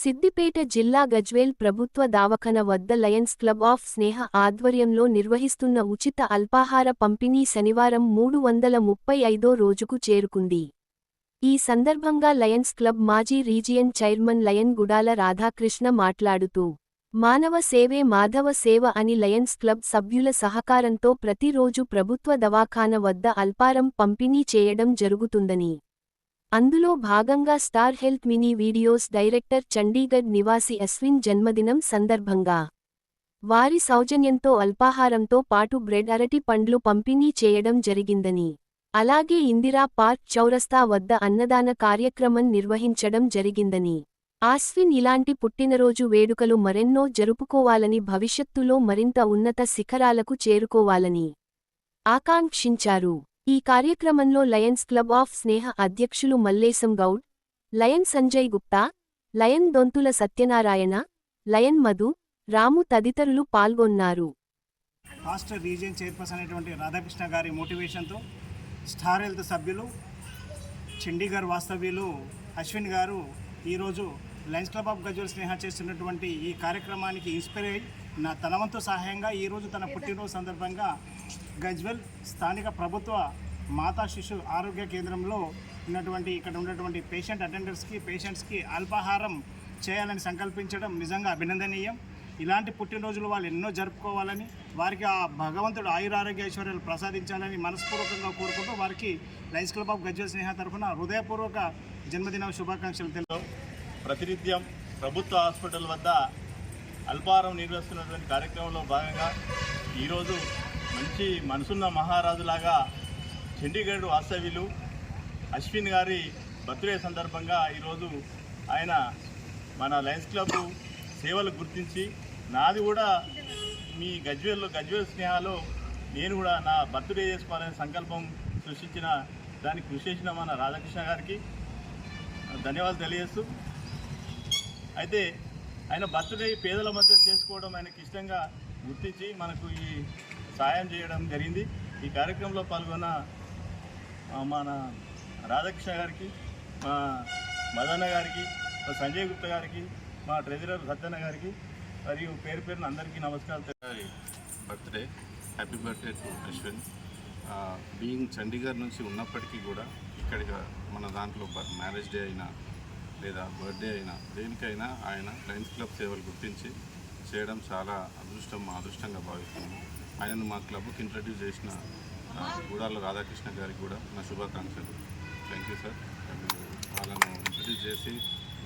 సిద్దిపేట జిల్లా గజ్వేల్ ప్రభుత్వ దావఖన వద్ద లయన్స్ క్లబ్ ఆఫ్ స్నేహ ఆధ్వర్యంలో నిర్వహిస్తున్న ఉచిత అల్పాహార పంపిణీ శనివారం మూడు వందల ముప్పై ఐదో రోజుకు చేరుకుంది. ఈ సందర్భంగా లయన్స్ క్లబ్ మాజీ region chairman Lion Gudala Radhakrishna మాట్లాడుతూ మానవ సేవే మాధవ సేవ అని లయన్స్ క్లబ్ సభ్యుల సహకారంతో ప్రతిరోజు ప్రభుత్వ దవాఖాన వద్ద అల్పారం పంపిణీ చేయడం జరుగుతుందని అందులో భాగంగా Star Health mini videos director Chandigarh నివాసి అశ్విన్ జన్మదినం సందర్భంగా. వారి సౌజన్యంతో అల్పాహారంతో పాటు బ్రెడ్ అరటి పండ్లు పంపిణీ చేయడం జరిగిందని. అలాగే ఇందిరా పార్క్ చౌరస్తా వద్ద అన్నదాన కార్యక్రమం నిర్వహించడం జరిగిందని. ఆస్విన్ ఇలాంటి పుట్టినరోజు వేడుకలు మరెన్నో జరుపుకోవాలని భవిష్యత్తులో మరింత ఉన్నత శిఖరాలకు చేరుకోవాలని ఆకాంక్షించారు. ఈ కార్యక్రమంలో లయన్స్ క్లబ్ ఆఫ్ స్నేహ అధ్యక్షులు Mallesham Goud Lion Sanjay Gupta Lion Dontula Satyanarayana Lion Madhu Ramu తదితరులు పాల్గొన్నారు. రాష్ట్ర రీజియన్ చైర్పర్సన్ అనేటువంటి రాధాకృష్ణ గారి మోటివేషన్తో స్టార్ హెల్త్ సభ్యులు చండీగఢ్ వాస్తవ్యులు అశ్విన్ గారు ఈరోజు Lions Club of Gajwel Sneha చేస్తున్నటువంటి ఈ కార్యక్రమానికి ఇన్స్పైర్ అయ్యి నా తన వంతు సహాయంగా ఈరోజు తన పుట్టినరోజు సందర్భంగా గజ్వెల్ స్థానిక ప్రభుత్వ మాతా శిశు ఆరోగ్య కేంద్రంలో ఉన్నటువంటి ఇక్కడ ఉన్నటువంటి పేషెంట్ అటెండర్స్కి పేషెంట్స్కి అల్పాహారం చేయాలని సంకల్పించడం నిజంగా అభినందనీయం. ఇలాంటి పుట్టినరోజులు వాళ్ళు ఎన్నో జరుపుకోవాలని వారికి ఆ భగవంతుడు ఆయురారోగ్య ఐశ్వర్యాలు ప్రసాదించాలని మనస్పూర్వకంగా కోరుకుంటూ వారికి Lions Club of Gajwel Sneha తరఫున హృదయపూర్వక జన్మదిన శుభాకాంక్షలు తెలుపు ప్రతినిత్యం ప్రభుత్వ హాస్పిటల్ వద్ద అల్పారం నిర్వహిస్తున్నటువంటి కార్యక్రమంలో భాగంగా ఈరోజు మంచి మనసున్న మహారాజులాగా చండీగఢ్ వాస్తవ్యులు అశ్విన్ గారి బర్త్డే సందర్భంగా ఈరోజు ఆయన మన లయన్స్ క్లబ్ సేవలు గుర్తించి నాది కూడా మీ గజ్వేల్లో గజ్వేల్ స్నేహాలో నేను కూడా నా బర్త్డే చేసుకోవాలనే సంకల్పం సృష్టించిన దానికి కృషి చేసిన మన రాధాకృష్ణ గారికి ధన్యవాదాలు తెలియజేస్తూ. అయితే ఆయన బర్త్డే పేదల మధ్య చేసుకోవడం ఆయనకి ఇష్టంగా గుర్తించి మనకు ఈ సాయం చేయడం జరిగింది. ఈ కార్యక్రమంలో పాల్గొన్న మన రాధాకృష్ణ గారికి మా మదన్న గారికి మా సంజయ్ గుప్తా గారికి మా ట్రెజరర్ సత్యన్న గారికి మరియు పేరు పేరున అందరికీ నమస్కారాలు birthday. Happy birthday to Ashwin being Chandigarh నుంచి ఉన్నప్పటికీ కూడా ఇక్కడికి మన దాంట్లో మ్యారేజ్ డే అయినా లేదా బర్త్డే అయినా దేనికైనా ఆయన లయన్స్ క్లబ్ సేవలు గుర్తించి చేయడం చాలా అదృష్టం మా అదృష్టంగా భావిస్తున్నాము. ఆయనను మా క్లబ్కి ఇంట్రడ్యూస్ చేసిన గూడాల రాధాకృష్ణ గారికి కూడా నా శుభాకాంక్షలు. థ్యాంక్ యూ సార్ వాళ్ళను ఇంట్రడ్యూస్ చేసి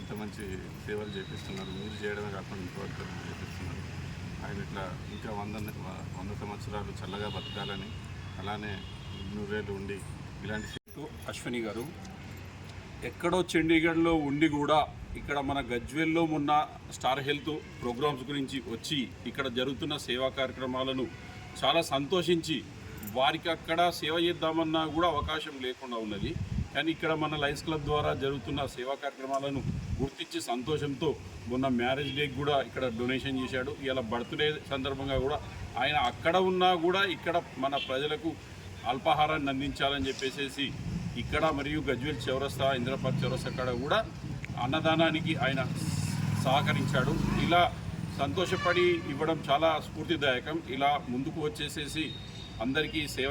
ఇంత మంచి సేవలు చేపిస్తున్నారు. మీరు చేయడమే కాకుండా ఇంకొకరు చేపిస్తున్నారు? ఆయన ఇట్లా ఇంకా వంద వంద సంవత్సరాలు చల్లగా బతకాలని అలానే నూరేళ్ళు ఉండి ఇలాంటి అశ్విని గారు ఎక్కడో చండీగఢ్లో ఉండి కూడా ఇక్కడ మన గజ్వేల్లో ఉన్న స్టార్ హెల్త్ ప్రోగ్రామ్స్ గురించి వచ్చి ఇక్కడ జరుగుతున్న సేవా కార్యక్రమాలను చాలా సంతోషించి వారికి అక్కడ సేవ చేద్దామన్నా కూడా అవకాశం లేకుండా ఉన్నది. కానీ ఇక్కడ మన లయన్స్ క్లబ్ ద్వారా జరుగుతున్న సేవా కార్యక్రమాలను గుర్తించి సంతోషంతో మొన్న మ్యారేజ్ డేకి కూడా ఇక్కడ డొనేషన్ చేశాడు. ఇలా బర్త్డే సందర్భంగా కూడా ఆయన అక్కడ ఉన్నా కూడా ఇక్కడ మన ప్రజలకు అల్పాహారాన్ని అందించాలని చెప్పేసి ఇక్కడ మరియు గజ్వేల్ చౌరస్తా ఇంద్రపాల్ చౌరస్తా కాడ కూడా అన్నదానానికి ఆయన సహకరించాడు. ఇలా సంతోషపడి ఇవ్వడం చాలా స్ఫూర్తిదాయకం. ఇలా ముందుకు వచ్చేసేసి అందరికీ సేవ